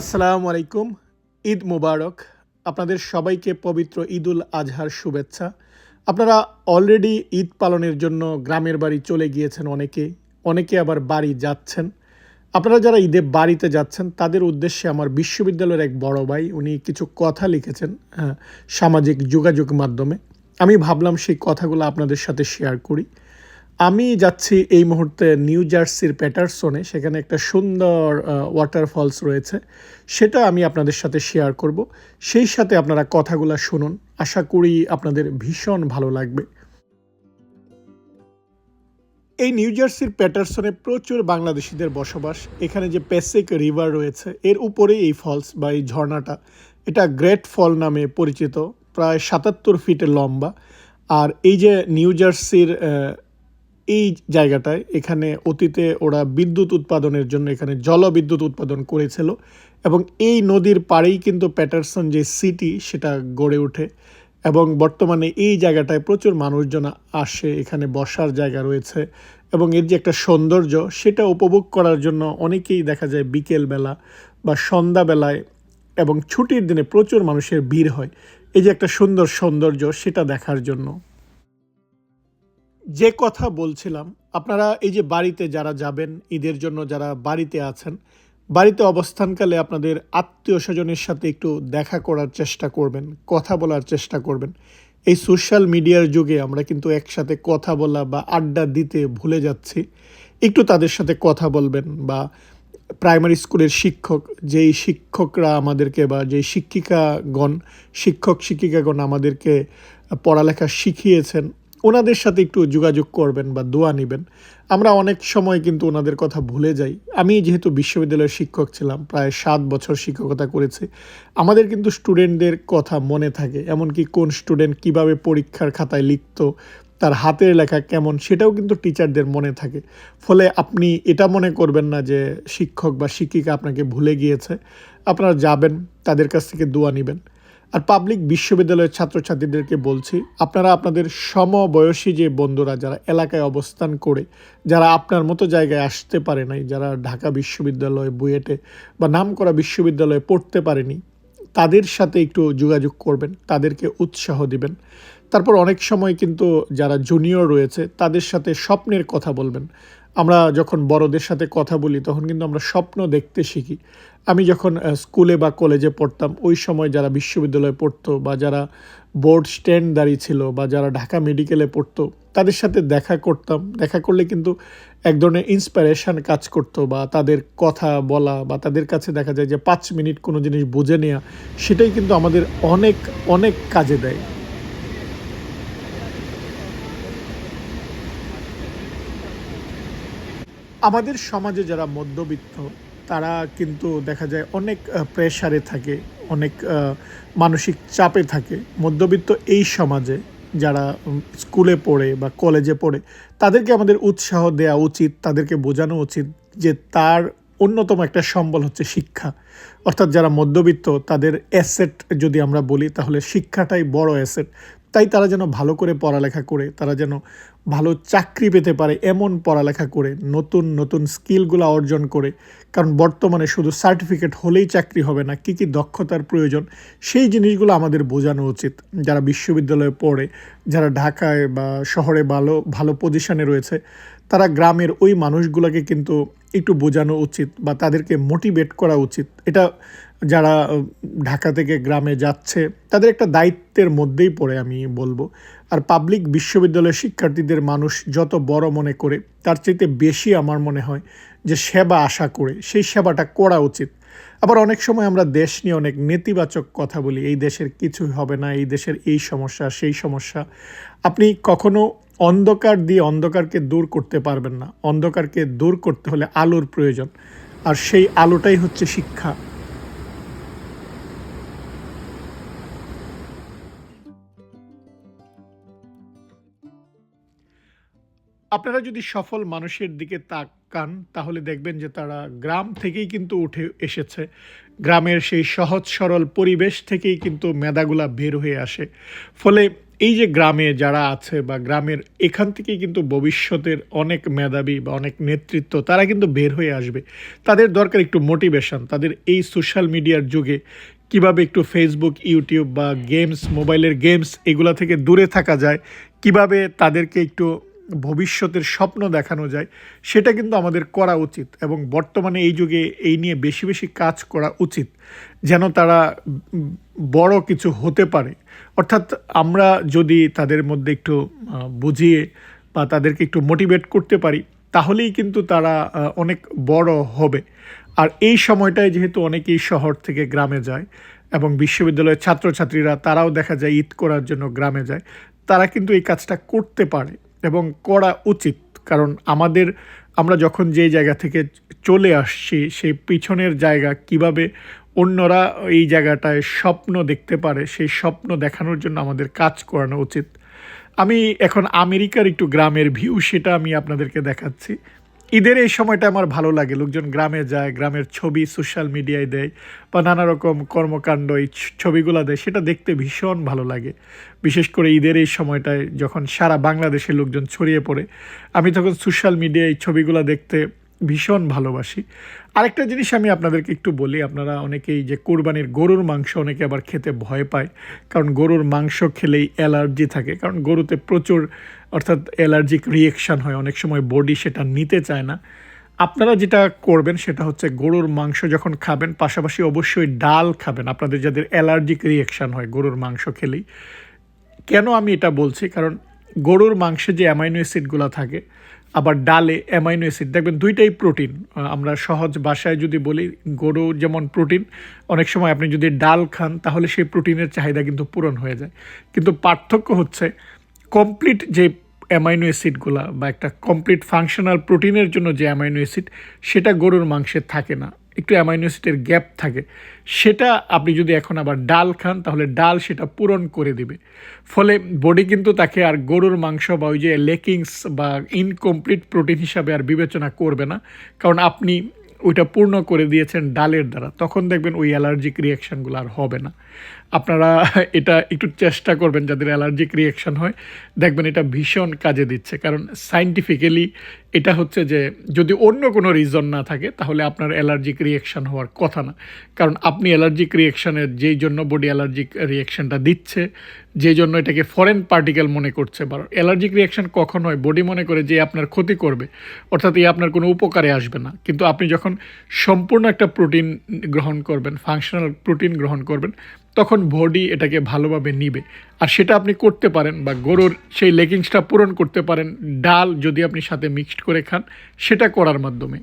আসসালামু আলাইকুম। ঈদ মুবারক। আপনাদের সবাইকে পবিত্র ঈদুল আজহার শুভেচ্ছা। আপনারা অলরেডি ঈদ পালনের জন্য গ্রামের বাড়ি চলে গিয়েছেন অনেকে। অনেকে আবার বাড়ি যাচ্ছেন। আপনারা যারা ঈদে বাড়িতে যাচ্ছেন, তাদের উদ্দেশ্যে আমার বিশ্ববিদ্যালয়ের এক বড় ভাই, উনি কিছু কথা লিখেছেন সামাজিক যোগাযোগ মাধ্যমে। আমি ভাবলাম সেই কথাগুলো আপনাদের সাথে শেয়ার করি। আমি যাচ্ছি এই মুহূর্তে নিউ জার্সির প্যাটারসনে, সেখানে একটা সুন্দর ওয়াটারফলস রয়েছে। সেটা আমি আপনাদের সাথে শেয়ার করব। সেই সাথে আপনারা কথাগুলো শুনুন। আশা করি আপনাদের ভীষণ ভালো লাগবে। এই নিউ জার্সির প্যাটারসনে প্রচুর বাংলাদেশিদের বসবাস। এখানে যে প্যাসিক রিভার রয়েছে, এর উপরে এই ফলস বা এই ঝর্ণাটা, এটা গ্রেট ফল নামে পরিচিত, প্রায় সাতাত্তর ফিটের লম্বা। আর এই যে নিউ জার্সির এই জায়গাটায় এখানে অতীতে ওরা বিদ্যুৎ উৎপাদনের জন্য এখানে জলবিদ্যুৎ উৎপাদন করেছিল এবং এই নদীর পাড়েই কিন্তু প্যাটারসন যে সিটি সেটা গড়ে ওঠে এবং বর্তমানে এই জায়গাটায় প্রচুর মানুষজন আসে, এখানে বসার জায়গা রয়েছে এবং এর যে একটা সৌন্দর্য সেটা উপভোগ করার জন্য অনেকেই দেখা যায় বিকেলবেলা বা সন্ধ্যাবেলায় এবং ছুটির দিনে প্রচুর মানুষের ভিড় হয়। এই যে একটা সুন্দর সৌন্দর্য সেটা দেখার জন্য। যে কথা বলছিলাম, আপনারা এই যে বাড়িতে যারা যাবেন, ঈদের জন্য যারা বাড়িতে আছেন, বাড়িতে অবস্থানকালে আপনাদের আত্মীয় স্বজনের সাথে একটু দেখা করার চেষ্টা করবেন, কথা বলার চেষ্টা করবেন। এই সোশ্যাল মিডিয়ার যুগে আমরা কিন্তু একসাথে কথা বলা বা আড্ডা দিতে ভুলে যাচ্ছি। একটু তাদের সাথে কথা বলবেন বা প্রাইমারি স্কুলের শিক্ষক, যেই শিক্ষকরা আমাদেরকে বা যেই শিক্ষিকাগণ শিক্ষক শিক্ষিকাগণ আমাদেরকে পড়ালেখা শিখিয়েছেন ওনাদের সাথে একটু যোগাযোগ করবেন বা দোয়া নেবেন। আমরা অনেক সময় কিন্তু ওনাদের কথা ভুলে যাই। আমি যেহেতু বিশ্ববিদ্যালয়ের শিক্ষক ছিলাম, প্রায় সাত বছর শিক্ষকতা করেছি। আমাদের কিন্তু স্টুডেন্টদের কথা মনে থাকে, এমনকি কোন স্টুডেন্ট কীভাবে পরীক্ষার খাতায় লিখতো, তার হাতের লেখা কেমন, সেটাও কিন্তু টিচারদের মনে থাকে। ফলে আপনি এটা মনে করবেন না যে শিক্ষক বা শিক্ষিকা আপনাকে ভুলে গিয়েছে। আপনারা যাবেন, তাদের কাছ থেকে দোয়া নেবেন। আর পাবলিক বিশ্ববিদ্যালয়ের ছাত্রছাত্রীদেরকে বলছি, আপনারা আপনাদের সমবয়সী যে বন্ধুরা যারা এলাকায় অবস্থান করে, যারা আপনার মতো জায়গায় আসতে পারে নাই, যারা ঢাকা বিশ্ববিদ্যালয় বুয়েটে বা নামকরা বিশ্ববিদ্যালয়ে পড়তে পারেনি, তাদের সাথে একটু যোগাযোগ করবেন, তাদেরকে উৎসাহ দিবেন। তারপর অনেক সময় কিন্তু যারা জুনিয়র রয়েছে, তাদের সাথে স্বপ্নের কথা বলবেন। আমরা যখন বড়দের সাথে কথা বলি, তখন কিন্তু আমরা স্বপ্ন দেখতে শিখি। আমি যখন স্কুলে বা কলেজে পড়তাম, ওই সময় যারা বিশ্ববিদ্যালয়ে পড়তো বা যারা বোর্ড স্ট্যান্ড দাঁড়িয়ে ছিল বা যারা ঢাকা মেডিকেলে পড়তো, তাদের সাথে দেখা করতাম। দেখা করলে কিন্তু এক ধরনের ইন্সপিরেশন কাজ করতো বা তাদের কথা বলা বা তাদের কাছে দেখা যায় যে পাঁচ মিনিট কোনো জিনিস বুঝে নেওয়া সেটাই কিন্তু আমাদের অনেক অনেক কাজে দেয়। আমাদের সমাজে যারা মধ্যবিত্ত, তারা কিন্তু দেখা যায় অনেক প্রেশারে থাকে, অনেক মানসিক চাপে থাকে। মধ্যবিত্ত এই সমাজে যারা স্কুলে পড়ে বা কলেজে পড়ে, তাদেরকে আমাদের উৎসাহ দেওয়া উচিত, তাদেরকে বোঝানো উচিত যে তার অন্যতম একটা সম্বল হচ্ছে শিক্ষা। অর্থাৎ যারা মধ্যবিত্ত, তাদের অ্যাসেট যদি আমরা বলি, তাহলে শিক্ষাটাই বড় অ্যাসেট তাই তারা যেন ভালো করে পড়ালেখা করে, তারা যেন ভালো চাকরি পেতে পারে এমন পড়ালেখা করে, নতুন নতুন স্কিলগুলো অর্জন করে। কারণ বর্তমানে শুধু সার্টিফিকেট হলেই চাকরি হবে না, কী কী দক্ষতার প্রয়োজন, সেই জিনিসগুলো আমাদের বোঝানো উচিত। যারা বিশ্ববিদ্যালয়ে পড়ে, যারা ঢাকায় বা শহরে ভালো ভালো পজিশনে রয়েছে তারা গ্রামের ওই মানুষগুলোকে কিন্তু একটু বোঝানো উচিত বা তাদেরকে মোটিভেট করা উচিত। এটা যারা ঢাকা থেকে গ্রামে যাচ্ছে, তাদের একটা দায়িত্বের মধ্যেই পড়ে আমি বলব। আর পাবলিক বিশ্ববিদ্যালয়ের শিক্ষার্থীদের মানুষ যত বড় মনে করে, তার চাইতে বেশি আমার মনে হয় যে সেবা আশা করে, সেই সেবাটা করা উচিত। আবার অনেক সময় আমরা দেশ নিয়ে অনেক নেতিবাচক কথা বলি, এই দেশের কিছুই হবে না, এই দেশের এই সমস্যা, সেই সমস্যা। আপনি কখনো অন্ধকার দিয়ে অন্ধকারকে দূর করতে পারবেন না। অন্ধকারকে দূর করতে হলে আলোর প্রয়োজন। আর সেই আলোটাই হচ্ছে শিক্ষা। আপনারা যদি সফল মানুষের দিকে তাকান, তাহলে দেখবেন যে তারা গ্রাম থেকেই কিন্তু উঠে এসেছে। গ্রামের সেই সহজ সরল পরিবেশ থেকেই কিন্তু মেধাগুলা বের হয়ে আসে। ফলে এই যে গ্রামে যারা আছে বা গ্রামের এখান থেকেই কিন্তু ভবিষ্যতের অনেক মেধাবী বা অনেক নেতৃত্ব, তারা কিন্তু বের হয়ে আসবে। তাদের দরকার একটু মোটিভেশন। তাদের এই সোশ্যাল মিডিয়ার যুগে কীভাবে একটু ফেসবুক ইউটিউব বা গেমস মোবাইলের গেমস এগুলা থেকে দূরে থাকা যায়, কীভাবে তাদেরকে একটু ভবিষ্যতের স্বপ্ন দেখানো যায়, সেটা কিন্তু আমাদের করা উচিত এবং বর্তমানে এই যুগে এই নিয়ে বেশি বেশি কাজ করা উচিত, যেন তারা বড় কিছু হতে পারে। অর্থাৎ আমরা যদি তাদের মধ্যে একটু বুঝিয়ে বা তাদেরকে একটু মোটিভেট করতে পারি, তাহলেই কিন্তু তারা অনেক বড় হবে। আর এই সময়টায় যেহেতু অনেকেই শহর থেকে গ্রামে যায় এবং বিশ্ববিদ্যালয়ের ছাত্রছাত্রীরা, তারাও দেখা যায় ঈদ করার জন্য গ্রামে যায়, তারা কিন্তু এই কাজটা করতে পারে। এবং করা উচিত। কারণ আমাদের, আমরা যখন যে জায়গা থেকে চলে আসছি, সেই পিছনের জায়গা কীভাবে অন্যরা এই জায়গাটায় স্বপ্ন দেখতে পারে, সেই স্বপ্ন দেখানোর জন্য আমাদের কাজ করানো উচিত। আমি এখন আমেরিকার একটু গ্রামের ভিউ সেটা আমি আপনাদেরকে দেখাচ্ছি। ঈদের এই সময়টা আমার ভালো লাগে। লোকজন গ্রামে যায়, গ্রামের ছবি সোশ্যাল মিডিয়ায় দেয় বা নানা রকম কর্মকাণ্ড এই ছবিগুলো দেয়, সেটা দেখতে ভীষণ ভালো লাগে। বিশেষ করে ঈদের এই সময়টায় যখন সারা বাংলাদেশের লোকজন ছড়িয়ে পড়ে, আমি তখন সোশ্যাল মিডিয়ায় এই ছবিগুলো দেখতে ভীষণ ভালোবাসি। আরেকটা জিনিস আমি আপনাদেরকে একটু বলি, আপনারা অনেকেই যে কোরবানির গরুর মাংস অনেকে আবার খেতে ভয় পায়, কারণ গরুর মাংস খেলেই অ্যালার্জি থাকে, কারণ গরুতে প্রচুর অর্থাৎ অ্যালার্জিক রিয়েকশান হয়, অনেক সময় বডি সেটা নিতে চায় না। আপনারা যেটা করবেন সেটা হচ্ছে গরুর মাংস যখন খাবেন, পাশাপাশি অবশ্যই ডাল খাবেন, আপনাদের যাদের অ্যালার্জিক রিয়েকশান হয় গরুর মাংস খেলেই। কেন আমি এটা বলছি? কারণ গরুর মাংসে যে অ্যামাইনো অ্যাসিডগুলো থাকে আবার ডালে অ্যামাইনো অ্যাসিড। দেখবেন দুইটাই প্রোটিন। আমরা সহজ ভাষায় যদি বলি, গরু যেমন প্রোটিন, অনেক সময় আপনি যদি ডাল খান, তাহলে সেই প্রোটিনের চাহিদা কিন্তু পূরণ হয়ে যায়। কিন্তু পার্থক্য হচ্ছে কমপ্লিট যে অ্যামাইনো অ্যাসিডগুলা বা একটা কমপ্লিট ফাংশনাল প্রোটিনের জন্য যে অ্যামাইনো অ্যাসিড, সেটা গরুর মাংসে থাকে না। একটু অ্যামাইনো অ্যাসিডের গ্যাপ থাকে, সেটা আপনি যদি এখন আবার ডাল খান, তাহলে ডাল সেটা পূরণ করে দিবে। ফলে বডি কিন্তু তাকে আর গরুর মাংস বা ওই যে লেকিংস বা ইনকমপ্লিট প্রোটিন হিসাবে আর বিবেচনা করবে না, কারণ আপনি ওইটা পূর্ণ করে দিয়েছেন ডালের দ্বারা। তখন দেখবেন ওই অ্যালার্জিক রিয়াকশানগুলো আর হবে না। আপনারা এটা একটু চেষ্টা করবেন যাদের অ্যালার্জিক রিয়াকশান হয়। দেখবেন এটা ভীষণ কাজে দিচ্ছে। কারণ সাইন্টিফিক্যালি এটা হচ্ছে যে, যদি অন্য কোনো রিজন না থাকে, তাহলে আপনার অ্যালার্জিক রিয়াকশান হওয়ার কথা না। কারণ আপনি অ্যালার্জিক রিয়াকশানের যেই জন্য বডি অ্যালার্জিক রিয়াকশানটা দিচ্ছে যে জন্য এটাকে ফরেন পার্টিকেল মনে করছে, বা অ্যালার্জিক রিয়াকশান কখন হয় বডি মনে করে যে আপনার ক্ষতি করবে, অর্থাৎ এই আপনার কোনো উপকারে আসবে না। কিন্তু আপনি যখন সম্পূর্ণ একটা প্রোটিন গ্রহণ করবেন ফাংশনাল প্রোটিন গ্রহণ করবেন তখন বডি এটাকে ভালোভাবে নিবে। আর সেটা আপনি করতে পারেন বা গরুর সেই লেগিংসটা পূরণ করতে পারেন, ডাল যদি আপনি সাথে মিক্সড করে খান, সেটা করার মাধ্যমে।